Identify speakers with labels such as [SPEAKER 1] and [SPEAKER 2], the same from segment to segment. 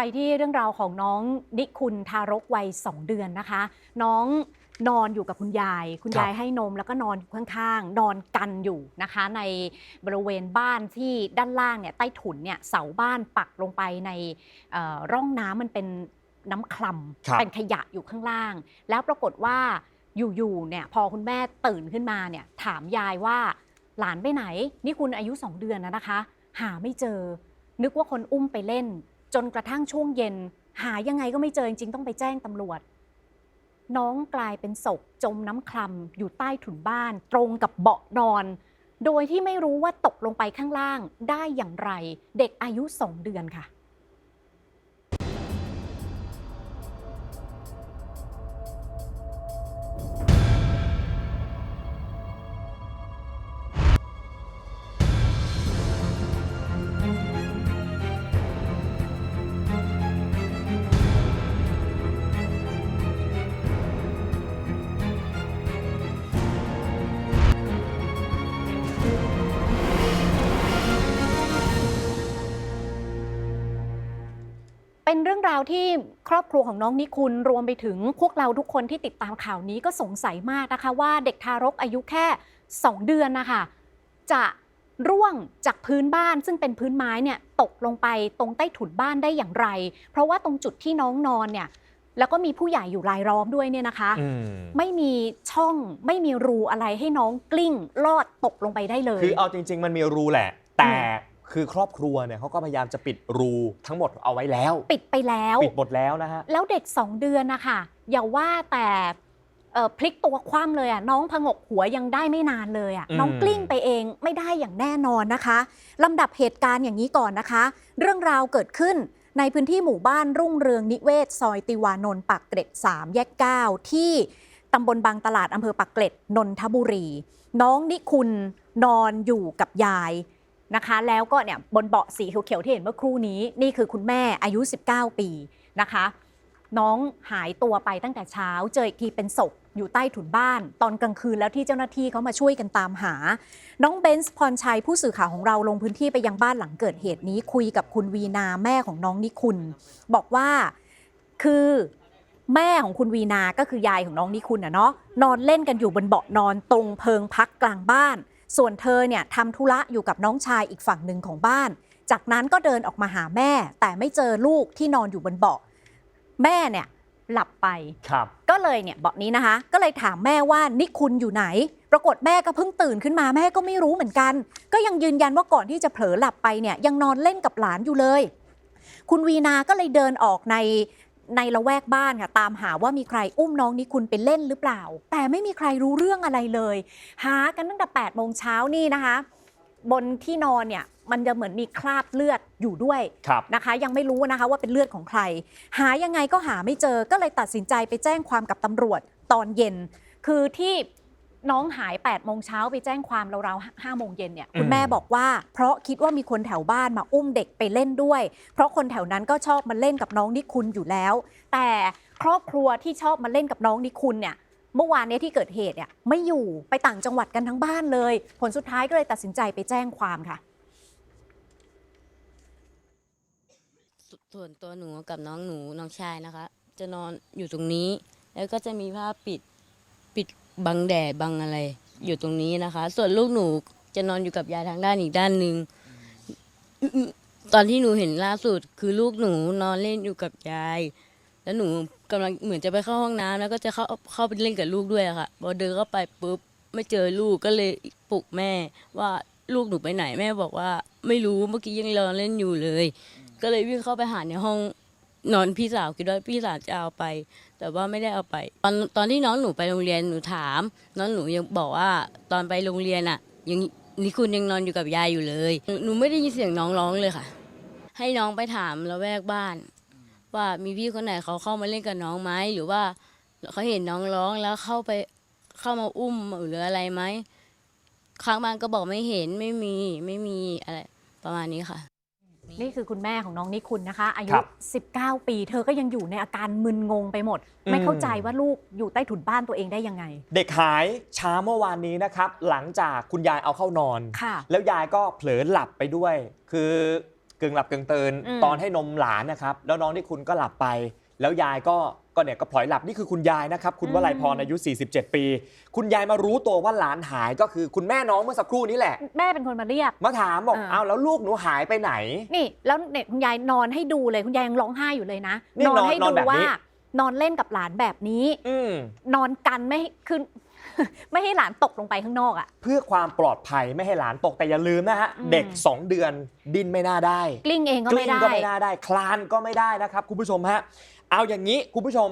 [SPEAKER 1] ไปที่เรื่องราวของน้องนิคุณทารกวัย 2 เดือนนะคะ น้องนอนอยู่กับคุณยาย คุณ
[SPEAKER 2] ครับ
[SPEAKER 1] ยายให้นมแล้วก็นอนอยู่ข้างๆ นอนกันอยู่นะคะ ในบริเวณบ้านที่ด้านล่างเนี่ยใต้ถุนเนี่ยเสาบ้านปักลงไปในเอ่อร่องน้ำมันเป็นน้ำคล
[SPEAKER 2] ครับำ
[SPEAKER 1] เป็นขยะอยู่ข้างล่าง แล้วปรากฏว่าอยู่ๆเนี่ยพอคุณแม่ตื่นขึ้นมาเนี่ยถามยายว่าหลานไปไหน นี่คุณอายุ 2 เดือนนะนะคะ หาไม่เจอ นึกว่าคนอุ้มไปเล่น จนกระทั่งช่วงเย็น หายังไงก็ไม่เจอจริงๆต้องไปแจ้งตำรวจ น้องกลายเป็นศพจมน้ำคลำอยู่ใต้ถุนบ้าน ตรงกับเบาะนอน โดยที่ไม่รู้ว่าตกลงไปข้างล่างได้อย่างไร เด็กอายุสองเดือนค่ะ เป็นเรื่องราวที่ครอบครัวของน้องนิคุณรวมไปถึงพวกเราทุกคนที่ติดตามข่าวนี้ก็สงสัยมากนะคะ ว่าเด็กทารกอายุแค่ 2 เดือนนะคะจะร่วงจากพื้นบ้านซึ่งเป็นพื้นไม้เนี่ยตกลงไปตรงใต้ถุนบ้านได้อย่างไร เพราะว่าตรงจุดที่น้องนอนเนี่ยแล้วก็มีผู้ใหญ่อยู่รายล้อมด้วยเนี่ยนะคะ
[SPEAKER 2] อืม
[SPEAKER 1] ไม่มีช่องไม่มีรูอะไรให้น้องกลิ้งลอดตกลงไปได้เลย
[SPEAKER 2] คือเอาจริง ๆ มันมีรูแหละ แต่ คือครอบครัวเนี่ยเขาก็พยายามจะปิดรูทั้งหมดเอาไว้แล้ว
[SPEAKER 1] ปิดไปแล้ว
[SPEAKER 2] ปิดหมดแล้วนะฮะ
[SPEAKER 1] แล้วเด็ก 2 เดือนนะคะอย่าว่าแต่เอ่อพลิกตัวคว่ำเลยอะน้องพงกหัวยังได้ไม่นานเลยอะ
[SPEAKER 2] อืม
[SPEAKER 1] น้องกลิ้งไปเองไม่ได้อย่างแน่นอนนะคะลำดับเหตุการณ์อย่างนี้ก่อนนะคะ เรื่องราวเกิดขึ้นในพื้นที่หมู่บ้านรุ่งเรืองนิเวศ ซอยติวานนท์ปากเกร็ด 3 แยก 9 ที่ตำบลบางตลาดอำเภอปากเกร็ดนนทบุรี น้องนิคุณนอนอยู่กับยาย นะคะ แล้วก็เนี่ยบนเบาะสีเขียวๆที่เห็นเมื่อครู่นี้ นี่คือคุณแม่อายุ 19 ปีนะคะ น้องหายตัวไปตั้งแต่เช้า เจออีกทีเป็นศพอยู่ใต้ถุนบ้าน ตอนกลางคืนแล้วที่เจ้าหน้าที่เขามาช่วยกันตามหา น้องเบนซ์พรชัยผู้สื่อข่าวของเราลงพื้นที่ไปยังบ้านหลังเกิดเหตุนี้คุยกับคุณวีนาแม่ของน้องนิคุณบอกว่าคือแม่ของคุณวีนาก็คือยายของน้องนิคุณน่ะเนาะนอนเล่นกันอยู่บนเบาะนอนตรงเพิงพักกลางบ้าน ส่วนเธอเนี่ยทำธุระอยู่กับน้องชายอีกฝั่งหนึ่งของบ้าน จากนั้นก็เดินออกมาหาแม่ แต่ไม่เจอลูกที่นอนอยู่บนเบาะแม่เนี่ยหลับไป
[SPEAKER 2] ครับ
[SPEAKER 1] ก็เลยเนี่ยเบาะนี้นะคะ ก็เลยถามแม่ว่านิคุณอยู่ไหน ปรากฏแม่ก็เพิ่งตื่นขึ้นมาแม่ก็ไม่รู้เหมือนกัน ก็ยังยืนยันว่าก่อนที่จะเผลอหลับไปเนี่ยยังนอนเล่นกับหลานอยู่เลย คุณวีนาก็เลยเดินออกใน ในละแวกบ้านค่ะตามหาว่ามีใครอุ้มน้องนิคุณไปเล่นหรือเปล่า แต่ไม่มีใครรู้เรื่องอะไรเลย หากันตั้งแต่8ปดโมงเช้านี่นะคะ บนที่นอนเนี่ยมันจะเหมือนมีคราบเลือดอยู่ด้วย
[SPEAKER 2] ครับ
[SPEAKER 1] นะคะ ยังไม่รู้นะคะว่าเป็นเลือดของใคร หายังไงก็หาไม่เจอก็เลยตัดสินใจไปแจ้งความกับตำรวจตอนเย็น คือที่ น้องหาย8ปดโมงเช้าไปแจ้งความราวๆห้าโมงเย็นเนี่ยคุณ
[SPEAKER 2] อืม
[SPEAKER 1] แม่บอกว่า เพราะคิดว่ามีคนแถวบ้านมาอุ้มเด็กไปเล่นด้วย เพราะคนแถวนั้นก็ชอบมาเล่นกับน้องนิคุณอยู่แล้ว แต่ครอบครัวที่ชอบมาเล่นกับน้องนิคุณเนี่ยเมื่อวานเนี้ที่เกิดเหตุเนี่ยไม่อยู่ไปต่างจังหวัดกันทั้งบ้านเลย ผลสุดท้ายก็เลยตัดสินใจไปแจ้งความค่ะ
[SPEAKER 3] สส่วนตัวหนูกับน้องหนูน้องชายนะคะ จะนอนอยู่ตรงนี้ แล้วก็จะมีผ้าปิดปิด บังแดดบังอะไร อยู่ตรงนี้นะคะ ส่วนลูกหนูจะนอนอยู่กับยายทางด้านอีกด้านหนึ่งตอนที่หนูเห็นล่าสุด คือลูกหนูนอนเล่นอยู่กับยาย แล้วหนูกำลังเหมือนจะไปเข้าห้องน้ำแล้วก็จะเข้าเข้าไปเล่นกับลูกด้วยอะค่ะพอเดินเข้าไปปุ๊บไม่เจอลูกก็เลยปลุกแม่ ว่าลูกหนูไปไหนแม่บอกว่า ไม่รู้เมื่อกี้ยังนอนเล่นอยู่เลย ก็เลยวิ่งเข้าไปหาในห้อง นอนพี่สาวคิดว่าพี่สาวจะเอาไป แต่ว่าไม่ได้เอาไป ตอนตอนที่น้องหนูไปโรงเรียนหนูถาม น้องหนูยังบอกว่าตอนไปโรงเรียนอะ ยังนิคุณยังนอนอยู่กับยายอยู่เลย หนูไม่ได้ยินเสียงน้องร้องเลยค่ะ ให้น้องไปถามละแวกบ้าน ว่ามีพี่คนไหนเขาเข้ามาเล่นกับน้องไหมหรือว่าเขาเห็นน้องร้องแล้วเข้าไปเข้ามาอุ้มหรืออะไรไหมข้างบ้านก็บอกไม่เห็นไม่มีไม่มีอะไร ประมาณนี้ค่ะ
[SPEAKER 1] นี่คือคุณแม่ของน้องนิคุณนะคะ อายุ
[SPEAKER 2] ครับ
[SPEAKER 1] 19 ปี เธอก็ยังอยู่ในอาการมึนงงไปหมด
[SPEAKER 2] อืม
[SPEAKER 1] ไม่เข้าใจว่าลูกอยู่ใต้ถุนบ้านตัวเองได้ยังไง
[SPEAKER 2] เด็กหายเช้าเมื่อวานนี้นะครับ หลังจากคุณยายเอาเข้านอน
[SPEAKER 1] ค่ะ
[SPEAKER 2] แล้วยายก็เผลอหลับไปด้วย คือกึ่งหลับกึ่งตื่น
[SPEAKER 1] อืม
[SPEAKER 2] ตอนให้นมหลานนะครับ แล้วน้องที่คุณก็หลับไป แล้วยายก็ ก็เนี่ยก็พลอยหลับนี่คือคุณยายนะครับ คุณวลัยพรอายุ 47 ปี คุณยายมารู้ตัวว่าหลานหายก็คือคุณแม่น้องเมื่อสักครู่นี้แหละ
[SPEAKER 1] แม่เป็นคนมาเรียก
[SPEAKER 2] มาถามบอก
[SPEAKER 1] อ่า
[SPEAKER 2] อ้าวแล้วลูกหนูหายไปไหน
[SPEAKER 1] นี่ แล้วเนี่ยคุณยายนอนให้ดูเลยคุณยายยังร้องไห้อยู่เลยนะ
[SPEAKER 2] นี่นอน
[SPEAKER 1] ให้
[SPEAKER 2] นอน
[SPEAKER 1] ดู
[SPEAKER 2] แบบนี้
[SPEAKER 1] ว่า นอนเล่นกับหลานแบบนี้
[SPEAKER 2] อืม
[SPEAKER 1] นอนกันไม่ให้คือ ไม่ให้หลานตกลงไปข้างนอกอะ
[SPEAKER 2] เพื่อความปลอดภัยไม่ให้หลานตกแต่อย่าลืมนะฮะ
[SPEAKER 1] อืม
[SPEAKER 2] เด็ก 2 เดือนดิ้นไม่น่าได้
[SPEAKER 1] กลิ้งเองก็
[SPEAKER 2] ก
[SPEAKER 1] ไม่
[SPEAKER 2] ลิ้ง
[SPEAKER 1] ได้
[SPEAKER 2] ก็ไม่น่าได้ คลานก็ไม่ได้นะครับ คุณผู้ชมฮะ เอาอย่างนี้คุณผู้ชม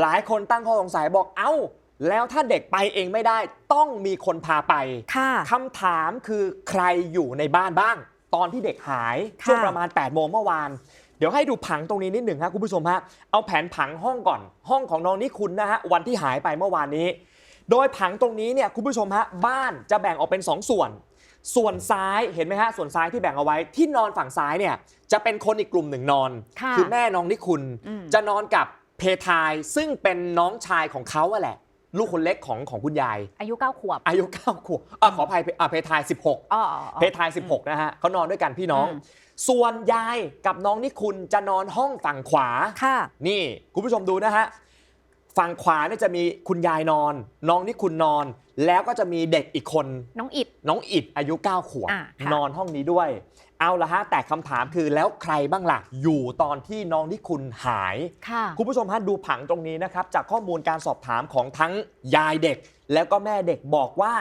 [SPEAKER 2] หลายคนตั้งข้อสงสัยบอกเอ้า แล้วถ้าเด็กไปเองไม่ได้ ต้องมีคนพาไป
[SPEAKER 1] ค่ะ
[SPEAKER 2] คำถามคือใครอยู่ในบ้านบ้าง ตอนที่เด็กหาย
[SPEAKER 1] ค่ะ
[SPEAKER 2] ช่วงประมาณ8ปดโมงเมื่อวานเดี๋ยวให้ดูผังตรงนี้นิดหนึ่งครับคุณผู้ชมฮะ เอาแผนผังห้องก่อน ห้องของน้องนิคุณนะฮะวันที่หายไปเมื่อวานนี้ โดยผังตรงนี้เนี่ยคุณผู้ชมฮะบ้านจะแบ่งออกเป็น 2 ส่วน ส่วนซ้ายเห็นไหมฮะส่วนซ้ายที่แบ่งเอาไว้ที่นอนฝั่งซ้ายเนี่ยจะเป็นคนอีกกลุ่มหนึ่งนอน
[SPEAKER 1] ค่ะ
[SPEAKER 2] อแม่น้องนิคุณ
[SPEAKER 1] อืม
[SPEAKER 2] จะนอนกับเพทายซึ่งเป็นน้องชายของเขาอะแหละ ลูกคนเล็กของของคุณยาย
[SPEAKER 1] อายุเก้าขวบ
[SPEAKER 2] อายุ9ขวบอะขออภัยอะเพทาย 16
[SPEAKER 1] อ๋อ
[SPEAKER 2] เพทาย 16 นะฮะเขานอนด้วยกันพี่น้อง
[SPEAKER 1] อืม
[SPEAKER 2] ส่วนยายกับน้องนิคุณจะนอนห้องฝั่งขวา
[SPEAKER 1] ค่ะ
[SPEAKER 2] นี่ คุณผู้ชมดูนะฮะ ฝั่งขวาเนี่ยจะมีคุณยายนอน น้องนิคุณนอน แล้วก็จะมีเด็กอีกคน
[SPEAKER 1] น้องอิด
[SPEAKER 2] น้องอิดอายุ 9 ขวบ
[SPEAKER 1] อะค่ะ
[SPEAKER 2] นอนห้องนี้ด้วย เอาละฮะแต่คำถามคือแล้วใครบ้างล่ะ อยู่ตอนที่น้องนิคุณหาย
[SPEAKER 1] ค่ะ
[SPEAKER 2] คุณผู้ชมฮะดูผังตรงนี้นะครับ จากข้อมูลการสอบถามของทั้งยายเด็ก แล้วก็แม่เด็กบอกว่า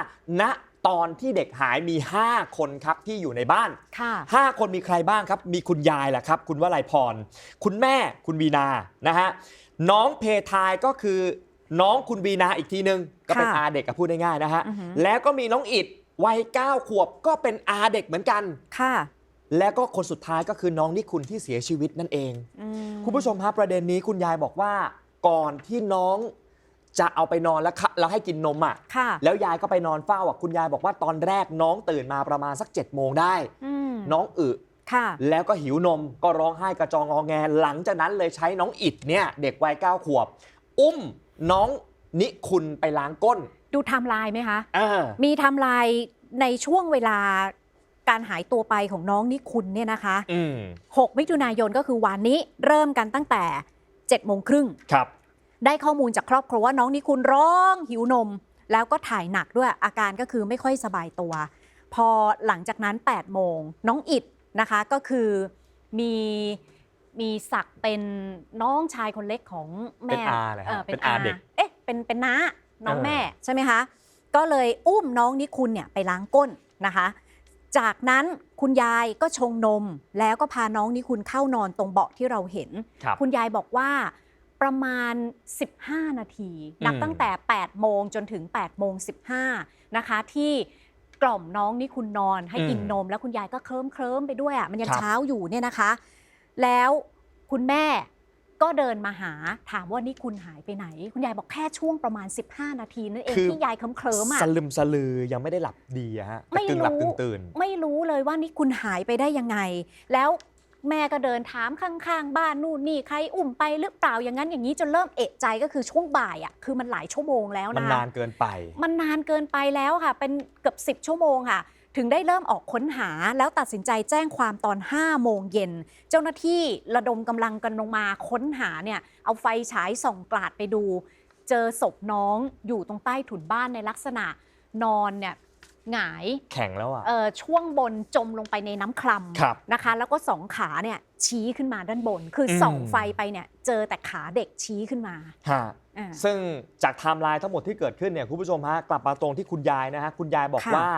[SPEAKER 2] ณ ตอนที่เด็กหายมี 5 คนครับที่อยู่ในบ้าน
[SPEAKER 1] ค่ะ
[SPEAKER 2] 5 คนมีใครบ้างครับ มีคุณยายแหละครับ คุณวลัยพร คุณแม่คุณวีนานะฮะน้องเพทายก็คือน้องคุณวีนาอีกทีนึง ก็เป็น
[SPEAKER 1] ค่ะ
[SPEAKER 2] อาเด็กกับพูดง่ายๆนะฮะ
[SPEAKER 1] อือหือ
[SPEAKER 2] แล้วก็มีน้องอิดวัย9ขวบก็เป็นอาเด็กเหมือนกัน
[SPEAKER 1] ค่ะ
[SPEAKER 2] แล้วก็คนสุดท้ายก็คือน้องนิคุณที่เสียชีวิตนั่นเอง
[SPEAKER 1] อืม
[SPEAKER 2] คุณผู้ชมฮะประเด็นนี้คุณยายบอกว่าก่อนที่น้อง จะเอาไปนอนแล้วคะแล้วให้กินนมอะ
[SPEAKER 1] ค่ะ
[SPEAKER 2] แล้วยายก็ไปนอนเฝ้าอะคุณยายบอกว่าตอนแรกน้องตื่นมาประมาณสัก7จ็ดโมงได้
[SPEAKER 1] อืม
[SPEAKER 2] น้องอึ
[SPEAKER 1] ค่ะ
[SPEAKER 2] แล้วก็หิวนมก็ร้องไห้กระจองงอแง หลังจากนั้นเลยใช้น้องอิดเนี่ยเด็กวัยเก้าขวบ อุ้มน้องนิคุณไปล้างก้น
[SPEAKER 1] ดูไทม์ไลน์ไหมคะ
[SPEAKER 2] อ่า
[SPEAKER 1] มีไทม์ไลน์ในช่วงเวลาการหายตัวไปของน้องนิคุณเนี่ยนะคะ
[SPEAKER 2] อืม
[SPEAKER 1] 6 มิถุนายนก็คือวันนี้เริ่มกันตั้งแต่7โมงครึ่ง
[SPEAKER 2] ครับ
[SPEAKER 1] ได้ข้อมูลจากครอบครัวว่าน้องนิคุณร้องหิวนม แล้วก็ถ่ายหนักด้วยอาการก็คือไม่ค่อยสบายตัว พอหลังจากนั้น8โมงน้องอิดนะคะก็คือมีมีศักดิ์เป็นน้องชายคนเล็กของแม่
[SPEAKER 2] เป็นอาเหรอฮะ
[SPEAKER 1] เออเป็น
[SPEAKER 2] เป็นอา
[SPEAKER 1] อา
[SPEAKER 2] เด็ก
[SPEAKER 1] เอ๊ะเป็นเป็นน้าน้อง
[SPEAKER 2] เออ
[SPEAKER 1] แม่ใช่ไหมคะก็เลยอุ้มน้องนิคุณเนี่ยไปล้างก้นนะคะ จากนั้นคุณยายก็ชงนมแล้วก็พาน้องนิคุณเข้านอนตรงเบาะที่เราเห็น
[SPEAKER 2] ครับ
[SPEAKER 1] คุณยายบอกว่า ประมาณ 15 นาที นับ
[SPEAKER 2] อืม
[SPEAKER 1] ตั้งแต่ 8 โมงจนถึง 8 โมง 15 นะคะ ที่กล่อมน้องนี่คุณนอนให้กินนม แล้วคุณยายก็เคลิ้มเคลิ้มๆไปด้วยอะมันยังเช้าอยู่เนี่ยนะคะ แล้วคุณแม่ก็เดินมาหาถามว่านี่คุณหายไปไหน คุณยายบอกแค่ช่วงประมาณ 15 นาทีนั่นเอง
[SPEAKER 2] คือ
[SPEAKER 1] ที่ยายเคลิ้มเคลิ้มๆอะ
[SPEAKER 2] สลึมสลือยังไม่ได้หลับดีอะฮะแต่
[SPEAKER 1] ไม่
[SPEAKER 2] กึ่งหลับ
[SPEAKER 1] รู้
[SPEAKER 2] กึ่งตื่น
[SPEAKER 1] ไม่รู้เลยว่านี่คุณหายไปได้ยังไง แล้ว แม่ก็เดินถามข้างๆ บ้านนู่นนี่ใครอุ้มไปหรือเปล่าอย่างนั้นอย่างนี้จนเริ่มเอะใจก็คือช่วงบ่ายอะคือมันหลายชั่วโมงแล้ว
[SPEAKER 2] มัน
[SPEAKER 1] นะ
[SPEAKER 2] นานเกินไป
[SPEAKER 1] มันนานเกินไปแล้วค่ะ เป็นเกือบ10 ชั่วโมงค่ะ ถึงได้เริ่มออกค้นหาแล้วตัดสินใจแจ้งความตอน 5 โมงเย็น เจ้าหน้าที่ระดมกำลังกันลงมาค้นหาเนี่ยเอาไฟฉายส่องกลาดไปดู เจอศพน้องอยู่ตรงใต้ถุนบ้านในลักษณะนอนเนี่ย หงาย
[SPEAKER 2] แข็งแล้วอะ
[SPEAKER 1] เอ่อช่วงบนจมลงไปในน้ำคล
[SPEAKER 2] ครับำ
[SPEAKER 1] นะคะ แล้วก็สองขาเนี่ยชี้ขึ้นมาด้านบน คืออ
[SPEAKER 2] ม
[SPEAKER 1] ส่องไฟไปเนี่ยเจอแต่ขาเด็กชี้ขึ้นมา
[SPEAKER 2] ฮะ
[SPEAKER 1] อ่า
[SPEAKER 2] ซึ่งจากไทม์ไลน์ทั้งหมดที่เกิดขึ้นเนี่ยคุณผู้ชมฮะกลับมาตรงที่คุณยายนะฮะคุณยายบอก
[SPEAKER 1] ค่ะ
[SPEAKER 2] ว่า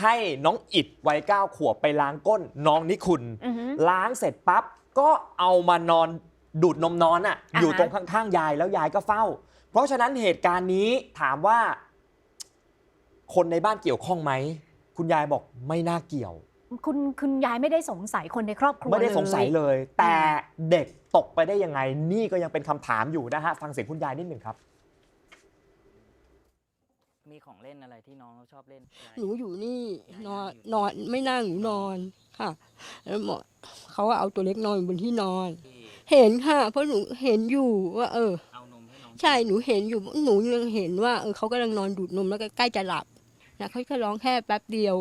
[SPEAKER 2] ให้น้องอิดวัยเก้าขวบไปล้างก้นน้องนิคุณ
[SPEAKER 1] อือหือ
[SPEAKER 2] ล้างเสร็จปั๊บก็เอามานอนดูดนมนอนอะ
[SPEAKER 1] อ่าฮะ
[SPEAKER 2] อยู่ตรงข้างๆยายแล้วยายก็เฝ้า เพราะฉะนั้นเหตุการณ์นี้ถามว่า คนในบ้านเกี่ยวข้องไหม คุณยายบอกไม่น่าเกี่ยว
[SPEAKER 1] คุณคุณยายไม่ได้สงสัยคนในครอบครัว
[SPEAKER 2] ไม่ได้สงสัย
[SPEAKER 1] เลย
[SPEAKER 2] เลย แต่เด็กตกไปได้ยังไง นี่ก็ยังเป็นคำถามอยู่นะฮะฟังเสียงคุณยายนิดหนึ่งครับ
[SPEAKER 4] มีของเล่นอะไรที่น้องเขาชอบเล่น
[SPEAKER 3] หนูอยู่นี่นอนนอนไม่นั่งหนูนอนค่ะ แล้วหมอเขาก็เอาตัวเล็กนอนอยู่บนที่นอนเห็นค่ะ เพราะหนูเห็นอยู่ว่า เออ
[SPEAKER 4] เอานมให้น้อง
[SPEAKER 3] ใช่หนูเห็นอยู่หนูยังเห็นว่าเออเขากำลังนอนดูดนมแล้วก็ใกล้จะหลับ นะเขาแค่ร้องแค่แป๊บเดียว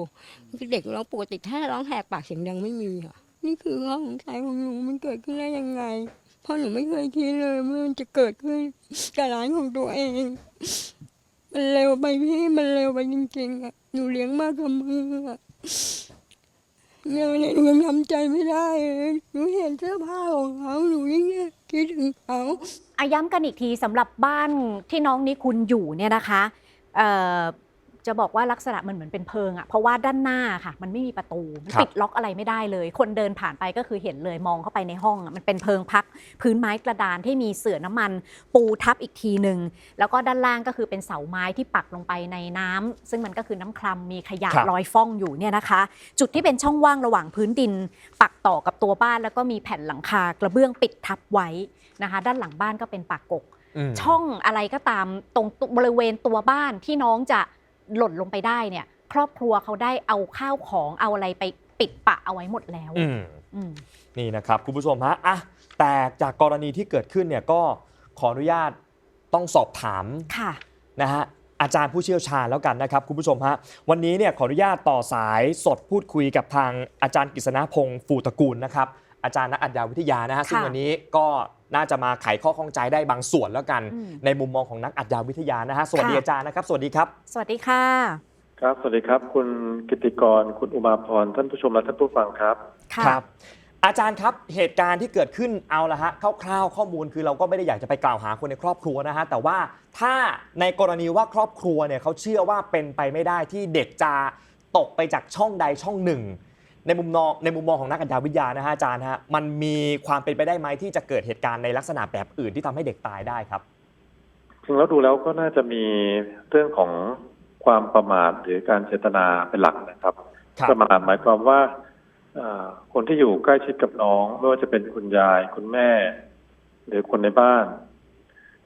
[SPEAKER 3] คือเด็กร้องปกติถ้าร้องแหกปากเสียงดังไม่มีค่ะนี่คือข้อสงสัยของหนูมันเกิดขึ้นได้ยังไง เพราะหนูไม่เคยคิดเลยว่ามันจะเกิดขึ้นกับร้านของตัวเอง มันเร็วไปพี่มันเร็วไปจริงๆอะหนูเลี้ยงมากกับมืออะเนี่ยเนี่ยหนูยังทำใจไม่ได้หนูเห็นเสื้อผ้าของเขาหนูยิ่งคิดถึงเขา
[SPEAKER 1] อาย้ำกันอีกทีสำหรับบ้านที่น้องนิคุณอยู่เนี่ยนะคะเอ่อ จะบอกว่าลักษณะมันเหมือนเป็นเพิงอะ่ะเพราะว่าด้านหน้าค่ะ มันไม่มีประตู มัน
[SPEAKER 2] ครับ
[SPEAKER 1] ปิดล็อกอะไรไม่ได้เลย คนเดินผ่านไปก็คือเห็นเลยมองเข้าไปในห้องอะมันเป็นเพิงพัก พื้นไม้กระดานที่มีเสื่อน้ำมัน ปูทับอีกทีหนึ่งแล้วก็ด้านล่างก็คือเป็นเสาไม้ที่ปักลงไปในน้ำซึ่งมันก็คือน้ำคลัมมีขยะ
[SPEAKER 2] ครับ
[SPEAKER 1] ลอยฟ้องอยู่เนี่ยนะคะ จุดที่เป็นช่องว่างระหว่างพื้นดิน ปักต่อกับตัวบ้าน แล้วก็มีแผ่นหลังคากระเบื้องปิดทับไว้นะคะ ด้านหลังบ้านก็เป็นปากกก
[SPEAKER 2] อืม
[SPEAKER 1] ช่องอะไรก็ตามตรงบริเวณตัวบ้านที่น้องจะ หล่นลงไปได้เนี่ย ครอบครัวเขาได้เอาข้าวของเอาอะไรไปปิดปะเอาไว้หมดแล้ว
[SPEAKER 2] อืม
[SPEAKER 1] อืม
[SPEAKER 2] นี่นะครับ คุณผู้ชมฮะอะแต่จากกรณีที่เกิดขึ้นเนี่ยก็ขออนุญาตต้องสอบถาม
[SPEAKER 1] ค่ะ
[SPEAKER 2] นะฮะอาจารย์ผู้เชี่ยวชาญแล้วกันนะครับ คุณผู้ชมฮะวันนี้เนี่ยขออนุญาตต่อสายสดพูดคุยกับทางอาจารย์กฤษณพงศ์ฟูตระกูลนะครับ อาจารย์นักอัญญาวิทยานะฮะซึ่งวันนี้ก็น่าจะมาไขข้อข้องใจได้บางส่วนแล้วกัน
[SPEAKER 1] อืม
[SPEAKER 2] ในมุมมองของนักอัญญาวิทยานะฮะสวัสดี
[SPEAKER 1] ค่ะ
[SPEAKER 2] อาจารย์นะครับ สวัสดีครับ
[SPEAKER 1] สวัสดีค่ะ
[SPEAKER 5] ครับ สวัสดีครับ คุณกิติกร คุณอุมาพรท่านผู้ชมและท่านผู้ฟังครับ
[SPEAKER 1] ค่ะ
[SPEAKER 2] ครับอาจารย์ครับเหตุการณ์ที่เกิดขึ้นเอาละฮะคร่าวๆข้อมูลคือเราก็ไม่ได้อยากจะไปกล่าวหาคนในครอบครัวนะฮะแต่ว่าถ้าในกรณีว่าครอบครัวเนี่ยเขาเชื่อว่าเป็นไปไม่ได้ที่เด็กจะตกไปจากช่องใดช่องหนึ่ง ในมุมมองในมุมมองของนักอัญญาวิทยานะฮะอาจารย์ฮะมันมีความเป็นไปได้ไหมที่จะเกิดเหตุการณ์ในลักษณะแบบอื่นที่ทำให้เด็กตายได้ครับ
[SPEAKER 5] จริงแล้วดูแล้วก็น่าจะมีเรื่องของความประมาทหรือการเจตนาเป็นหลักนะครับ
[SPEAKER 2] ครับ
[SPEAKER 5] ประมาทหมายความว่าเอ่อคนที่อยู่ใกล้ชิดกับน้องไม่ว่าจะเป็นคุณยายคุณแม่ หรือคนในบ้าน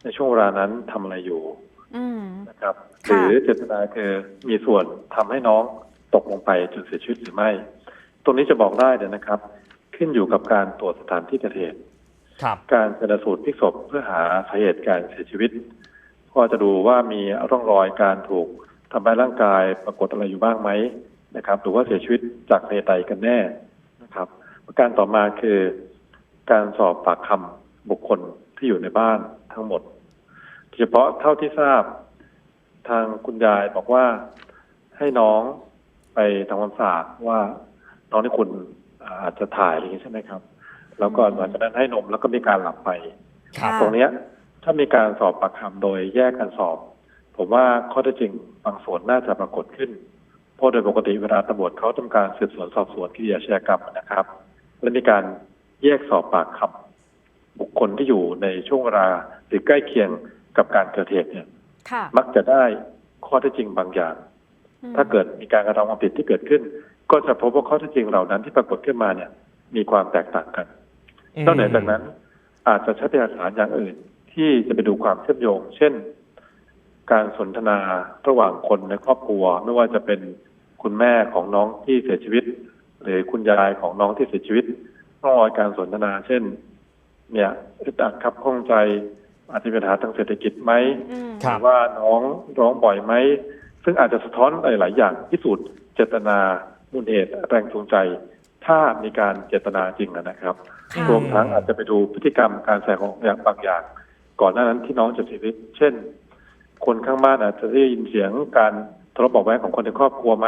[SPEAKER 5] ในช่วงเวลานั้นทำอะไรอยู่
[SPEAKER 1] อืม
[SPEAKER 5] นะครับ ห
[SPEAKER 1] ค่ะ
[SPEAKER 5] รือเจตนาคือมีส่วนทำให้น้องตกลงไปจนเสียชีวิตหรือไม่ ตรงนี้จะบอกได้เนี่ยนะครับ ขึ้นอยู่กับการตรวจสถานที่เกิดเหตุ
[SPEAKER 2] ครับ
[SPEAKER 5] การชนสูตรพลิกศพเพื่อหาสาเหตุการเสียชีวิต ก็จะดูว่ามีร่องรอยการถูกทำร้ายร่างกายปรากฏอะไรอยู่บ้างไหมนะครับ หรือว่าเสียชีวิตจากสาเหตุใดกันแน่นะครับประการต่อมาคือการสอบปากคำบุคคลที่อยู่ในบ้านทั้งหมดโดยเฉพาะเท่าที่ทราบ ทางคุณยายบอกว่าให้น้องไปทำความสะอาดว่า น้องที่คุณอาจจะถ่ายอะไรอย่างนี้ใช่ไหมครับ แล้วก็หลังจากนั้นให้นมแล้วก็มีการหลับไป
[SPEAKER 2] ครับ
[SPEAKER 1] ค่ะ
[SPEAKER 5] ตรงเนี้ยถ้ามีการสอบปากคำโดยแยกกันสอบ ผมว่าข้อเท็จจริงบางส่วนน่าจะปรากฏขึ้น เพราะโดยปกติเวลาตำรวจเขาทำการสืบสวนสอบสวนคดีอาชญากรรมนะครับ และมีการแยกสอบปากคำบุคคลที่อยู่ในช่วงเวลาหรือใกล้เคียงกับการเกิดเหตุเนี่ย
[SPEAKER 1] ค่ะ
[SPEAKER 5] มักจะได้ข้อเท็จจริงบางอย่าง
[SPEAKER 1] อืม
[SPEAKER 5] ถ้าเกิดมีการกระทำความผิดที่เกิดขึ้น ก็จะพบว่าข้อเท็จจริงเหล่านั้นที่ปรากฏขึ้นมาเนี่ย มีความแตกต่างกันนอกเหนือจากนั้น อาจจะใช้พยานหลักฐานอย่างอื่น ที่จะไปดูความเชื่อมโยง เช่น การสนทนาระหว่างคนในครอบครัว ไม่ว่าจะเป็นคุณแม่ของน้องที่เสียชีวิต หรือคุณยายของน้องที่เสียชีวิตร่องรอยการสนทนา เช่น เนี่ยอึดอัดครับข้องใจอาจจะมีปัญหาทางเศรษฐกิจไหม
[SPEAKER 1] อืม
[SPEAKER 2] ค
[SPEAKER 5] ห
[SPEAKER 2] รับ
[SPEAKER 5] รือว่าน้องร้องบ่อยไหมซึ่งอาจจะสะท้อนหลาย ๆ อย่างพิสูจน์เจตนา มูลเหตุแรงจูงใจ ถ้ามีการเจตนาจริงนะครับ
[SPEAKER 1] ค่ะ
[SPEAKER 5] รวมทั้งอาจจะไปดูพฤติกรรมการแสดงของอย่างบางอย่าง ก่อนหน้านั้นที่น้องจะเสียชีวิตเช่น คนข้างบ้านอาจจะได้ยินเสียงการทะเลาะเบาะแว้งของคนในครอบครัวไหม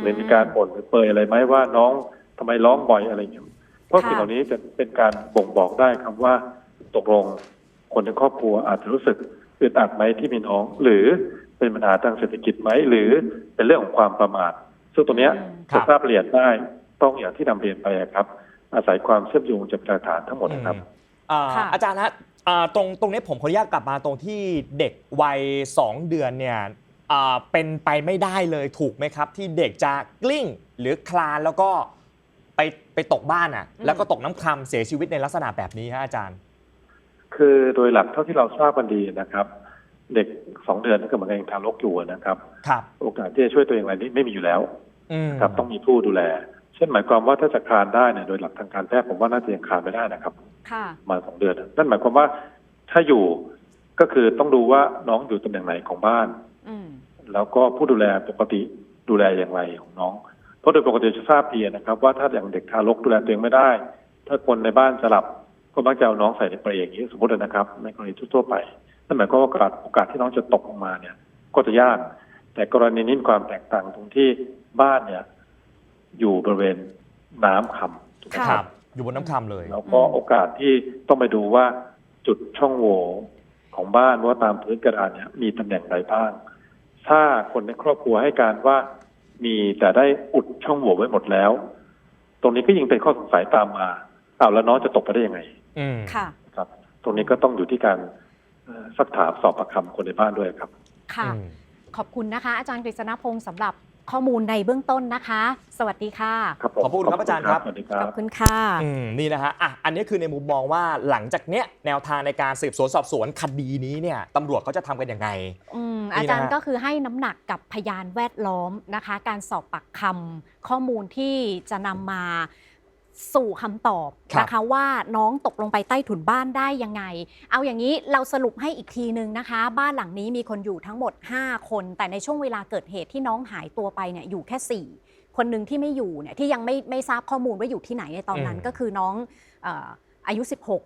[SPEAKER 5] หรือมีการบ่นหรือเปรยอะไรไหมว่าน้องทำไมร้องบ่อยอะไรอย่างเงี้ยเพราะ
[SPEAKER 1] ค่ะ
[SPEAKER 5] สิ่งเหล่านี้จะเป็นการบ่งบอกได้ครับว่าตกลงคนในครอบครัวอาจจะรู้สึกอึดอัดไหมที่มีน้อง หรือเป็นปัญหาทางเศรษฐกิจไหมหรือเป็นเรื่องของความประมาท ซึ่งตรงเนี้ย
[SPEAKER 1] อืม
[SPEAKER 2] ครั
[SPEAKER 5] จะ
[SPEAKER 2] บ
[SPEAKER 5] ทราบรายละเอียดได้ต้องอย่างที่นำเรียนไปครับ อาศัยความเชื่อมโยงจากหลักฐานทั้งหมดนะครับ
[SPEAKER 2] อ่า
[SPEAKER 1] ค่ะ
[SPEAKER 2] อาจารย์ฮะอ่าตรงตรงนี้ผมขออนุญาตกลับมาตรงที่เด็กวัย 2 เดือนเนี่ยอ่าเป็นไปไม่ได้เลยถูกไหมครับ ที่เด็กจะกลิ้งหรือคลานแล้วก็ไปไปตกบ้านอะ
[SPEAKER 1] อืม
[SPEAKER 2] แล้วก็ตกน้ำคลำเสียชีวิตในลักษณะแบบนี้ฮะอาจารย์
[SPEAKER 5] คือโดยหลักเท่าที่เราทราบกันดีนะครับ เด็กสองเดือนก็เหมือนกับยังทารกอยู่นะครับ
[SPEAKER 2] ครับ
[SPEAKER 5] โอกาสที่จะช่วยตัวเองอะไรนี้ไม่มีอยู่แล้ว
[SPEAKER 2] อืม
[SPEAKER 5] ครับต้องมีผู้ดูแล เช่นหมายความว่าถ้าจะคลานได้เนี่ยโดยหลักทางการแพทย์ผมว่าน่าจะยังคลานไม่ได้นะครับ
[SPEAKER 1] ค่ะ
[SPEAKER 5] ประมาณสองเดือนนั่นหมายความว่าถ้าอยู่ก็คือต้องดูว่าน้องอยู่ตำแหน่งไหนของบ้าน
[SPEAKER 1] อืม
[SPEAKER 5] แล้วก็ผู้ดูแลปกติดูแลอย่างไรของน้อง เพราะโดยปกติจะทราบดีนะครับ ว่าถ้าอย่างเด็กทารกดูแลตัวเองไม่ได้ ถ้าคนในบ้านจะหลับก็มักจะเอาน้องใส่ในเปลอย่างนี้สมมตินะครับ ในกรณีทั่วๆไป นั่นหมายความว่าโอกาสโอกาสที่น้องจะตกลงมาเนี่ย ก็จะยาก แต่กรณีนี้มีความแตกต่างตรงที่บ้านเนี่ย อยู่บริเวณน้ำคำถูกไหม
[SPEAKER 1] ค่ะ
[SPEAKER 5] ครับ
[SPEAKER 2] อยู่บนน้ำคำเลย
[SPEAKER 5] แล้วก็โอกาสที่ต้องไปดูว่าจุดช่องโหว่ของบ้านว่าตามพื้นกระดานเนี่ยมีตำแหน่งใดบ้าง ถ้าคนในครอบครัวให้การว่ามีแต่ได้อุดช่องโหว่ไว้หมดแล้ว ตรงนี้ก็ยิ่งเป็นข้อสงสัยตามมาอ้าวแล้วน้องจะตกไปได้ยังไง
[SPEAKER 2] อืม
[SPEAKER 1] ค่ะ
[SPEAKER 5] ครับ ตรงนี้ก็ต้องอยู่ที่การเอ่อ สักถามสอบปากคำคนในบ้านด้วยครับ
[SPEAKER 1] ค่ะ
[SPEAKER 2] อืม
[SPEAKER 1] ขอบคุณนะคะ อาจารย์กฤษณพงศ์สำหรับข้อมูลในเบื้องต้นนะคะ สวัสดีค่ะ
[SPEAKER 5] ครับผม
[SPEAKER 2] ขอบคุณครับอาจารย์ครับ
[SPEAKER 5] สวัสดีครั
[SPEAKER 1] ข
[SPEAKER 5] บ
[SPEAKER 1] อบคุณค่ะ
[SPEAKER 2] อืมนี่นะฮะอะอันนี้คือในมุมมองว่าหลังจากเนี้ยแนวทางในการสืบสวนสอบสวนคดีนี้เนี่ยตำรวจเขาจะทำกันยังไง
[SPEAKER 1] อืม
[SPEAKER 2] นี่นะ
[SPEAKER 1] อาจารย์ก็คือให้น้ำหนักกับพยานแวดล้อมนะคะ การสอบปากคำข้อมูลที่จะนำมา สู่คำตอบ
[SPEAKER 2] ครับ
[SPEAKER 1] นะคะว่าน้องตกลงไปใต้ถุนบ้านได้ยังไง เอาอย่างนี้เราสรุปให้อีกทีนึงนะคะ บ้านหลังนี้มีคนอยู่ทั้งหมด 5 คน แต่ในช่วงเวลาเกิดเหตุที่น้องหายตัวไปเนี่ยอยู่แค่ 4 คนหนึ่งที่ไม่อยู่เนี่ยที่ยังไม่ไม่ทราบข้อมูลว่าอยู่ที่ไหนในตอนนั้น
[SPEAKER 2] อืม
[SPEAKER 1] ก็คือน้องเอ่ออายุ 16
[SPEAKER 2] ครับ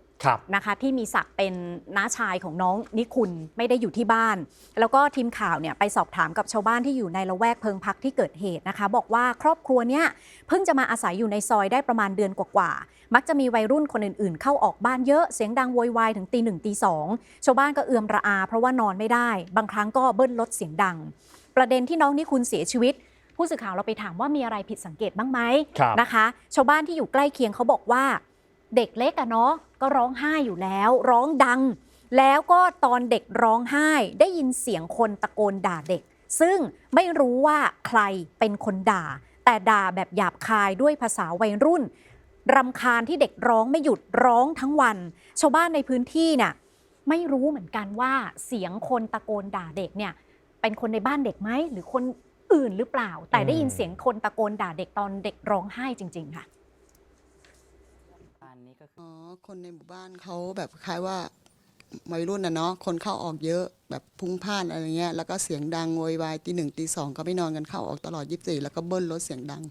[SPEAKER 1] นะคะที่มีศักดิ์เป็นน้าชายของน้องนิคุณไม่ได้อยู่ที่บ้าน แล้วก็ทีมข่าวเนี่ยไปสอบถามกับชาวบ้านที่อยู่ในละแวกเพิงพักที่เกิดเหตุนะคะ บอกว่าครอบครัวเนี่ยเพิ่งจะมาอาศัยอยู่ในซอยได้ประมาณเดือนกว่าๆมักจะมีวัยรุ่นคนอื่นๆ เข้าออกบ้านเยอะเสียงดังโวยวายถึงตีหนึ่งตีสองชาวบ้านก็เอือมระอา เพราะว่านอนไม่ได้ บางครั้งก็เบิ้ลรถเสียงดัง ประเด็นที่น้องนิคุณเสียชีวิตผู้สื่อข่าวเราไปถามว่ามีอะไรผิดสังเกตบ้างไหม
[SPEAKER 2] ครับ
[SPEAKER 1] นะคะ ชาวบ้านที่อยู่ใกล้เคียงเขาบอกว่า เด็กเล็กอะเนาะก็ร้องไห้อยู่แล้ว ร้องดัง แล้วก็ตอนเด็กร้องไห้ได้ยินเสียงคนตะโกนด่าเด็ก ซึ่งไม่รู้ว่าใครเป็นคนด่า แต่ด่าแบบหยาบคายด้วยภาษาวัยรุ่นรำคาญที่เด็กร้องไม่หยุดร้องทั้งวัน ชาวบ้านในพื้นที่เนี่ยไม่รู้เหมือนกันว่าเสียงคนตะโกนด่าเด็กเนี่ยเป็นคนในบ้านเด็กไหมหรือคนอื่นหรือเปล่า แต่ได้ยินเสียงคนตะโกนด่าเด็กตอนเด็กร้องไห้จริง ๆ ค่ะ
[SPEAKER 4] คือ
[SPEAKER 6] อ๋อคนในหมู่บ้านเขาแบบคล้ายว่าวัยรุ่นนะเนาะคนเข้าออกเยอะแบบพลุ่งพล่านอะไรเงี้ยแล้วก็เสียงดังโวยวายตีหนึ่งตีสองก็ไม่นอนกันเข้าออกตลอด24แล้วก็เบิ้ลรถเสียงดัง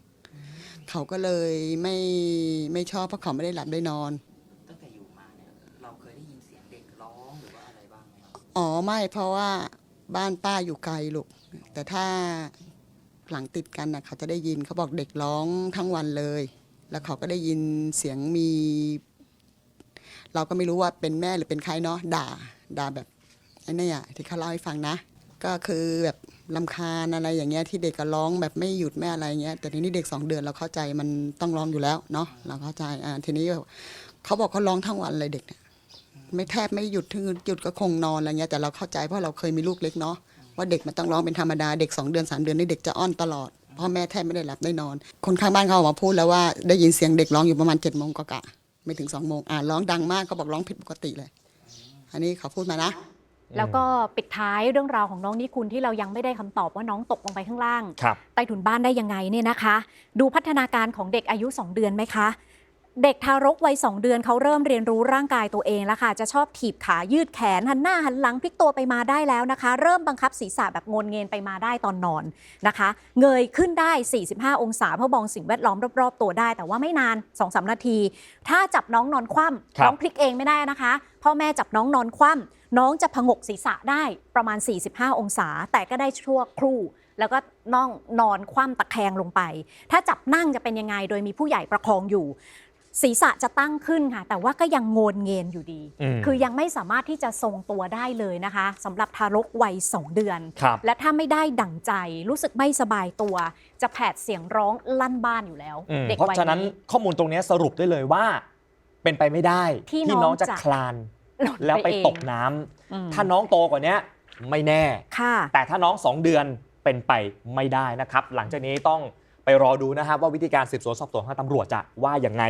[SPEAKER 6] เขาก็เลยไม่ไม่ชอบเพราะเขาไม่ได้หลับได้นอน
[SPEAKER 4] ตั้งแต่อยู่มาเนี่ยเราเคยได้ยินเสียงเด็กร้องหรือว่าอะไรบ้างไหมครับ
[SPEAKER 6] อ๋อไม่เพราะว่าบ้านป้าอยู่ไกลลูกแต่ถ้าหลังติดกันนะเขาจะได้ยินเขาบอกเด็กร้องทั้งวันเลย แล้วเขาก็ได้ยินเสียงมี เราก็ไม่รู้ว่าเป็นแม่หรือเป็นใครเนาะด่าด่าแบบไอ้นี่อะที่เขาเล่าให้ฟังนะ ก็คือแบบลำคาญอะไรอย่างเงี้ยที่เด็กก็ร้องแบบไม่หยุดไม่อะไรเงี้ยแต่ทีนี้เด็กสองเดือนเราเข้าใจมันต้องร้องอยู่แล้วเนาะเราเข้าใจอ่าทีนี้เขาบอกเขาร้องทั้งวันเลยเด็กเนี่ยไม่แทบไม่หยุดถึงหยุดก็คงนอนอะไรเงี้ยแต่เราเข้าใจเพราะเราเคยมีลูกเล็กเนาะว่าเด็กมันต้องร้องเป็นธรรมดาเด็กสองเดือนสามเดือนนี่เด็กจะอ้อนตลอดพ่อแม่แทบไม่ได้หลับได้นอน คนข้างบ้านเขาออกมาพูดแล้วว่าได้ยินเสียงเด็กร้องอยู่ประมาณเจ็ดโมงก็กะ ไม่ถึงสองโมงอ่าร้องดังมากเขาบอกร้องผิดปกติเลย อันนี้เขาพูดมานะ
[SPEAKER 1] แล้วก็ปิดท้ายเรื่องราวของน้องนิคุณที่เรายังไม่ได้คำตอบว่าน้องตกลงไปข้างล่าง
[SPEAKER 2] ครับ
[SPEAKER 1] ใต้ถุนบ้านได้ยังไงเนี่ยนะคะ ดูพัฒนาการของเด็กอายุ 2 เดือนไหมคะ เด็กทารกวัย 2 เดือนเขาเริ่มเรียนรู้ร่างกายตัวเองแล้วค่ะ จะชอบถีบขายืดแขน หันหน้าหันหลังพลิกตัวไปมาได้แล้วนะคะ เริ่มบังคับศีรษะแบบงนเงนไปมาได้ตอนนอนนะคะ เงยขึ้นได้ 45 องศาเพื่อมองสิ่งแวดล้อมรอบๆตัวได้ แต่ว่าไม่นาน 2-3 นาที ถ้าจับน้องนอนคว่
[SPEAKER 2] ครับำ
[SPEAKER 1] น้องพลิกเองไม่ได้นะคะพ่อแม่จับน้องนอนคว่ำน้องจะผงกศีรษะได้ประมาณ 45 องศา แต่ก็ได้ชั่วครู่แล้วก็น้องนอนคว่ำตะแคงลงไป ถ้าจับนั่งจะเป็นยังไง โดยมีผู้ใหญ่ประคองอยู่ ศีรษะจะตั้งขึ้นค่ะ แต่ว่าก็ยังโงนเงียนอยู่ดี
[SPEAKER 2] อืม
[SPEAKER 1] คือยังไม่สามารถที่จะทรงตัวได้เลยนะคะสำหรับทารกวัย 2 เดือน
[SPEAKER 2] ครับ
[SPEAKER 1] และถ้าไม่ได้ดั่งใจรู้สึกไม่สบายตัว จะแผดเสียงร้องลั่นบ้านอยู่แล้ว
[SPEAKER 2] อืม
[SPEAKER 1] เด็ก
[SPEAKER 2] เพราะ
[SPEAKER 1] วัย
[SPEAKER 2] ฉะนั้น
[SPEAKER 1] นี้
[SPEAKER 2] ข้อมูลตรงเนี้ยสรุปได้เลยว่า เป็นไปไม่ได้
[SPEAKER 1] ที่น้อง
[SPEAKER 2] น้องจะ
[SPEAKER 1] จะ
[SPEAKER 2] คลาน
[SPEAKER 1] หล่น
[SPEAKER 2] แล้วไป
[SPEAKER 1] เอง
[SPEAKER 2] ตกน้ำ
[SPEAKER 1] อืม
[SPEAKER 2] ถ้าน้องโตกว่าเนี้ยไม่แน่
[SPEAKER 1] ค่ะ
[SPEAKER 2] แต่ถ้าน้อง2เดือนเป็นไปไม่ได้นะครับ หลังจากนี้ต้องไปรอดูนะครับว่าวิธีการสืบสวนสอบสวนของตำรวจจะว่าอย่างไง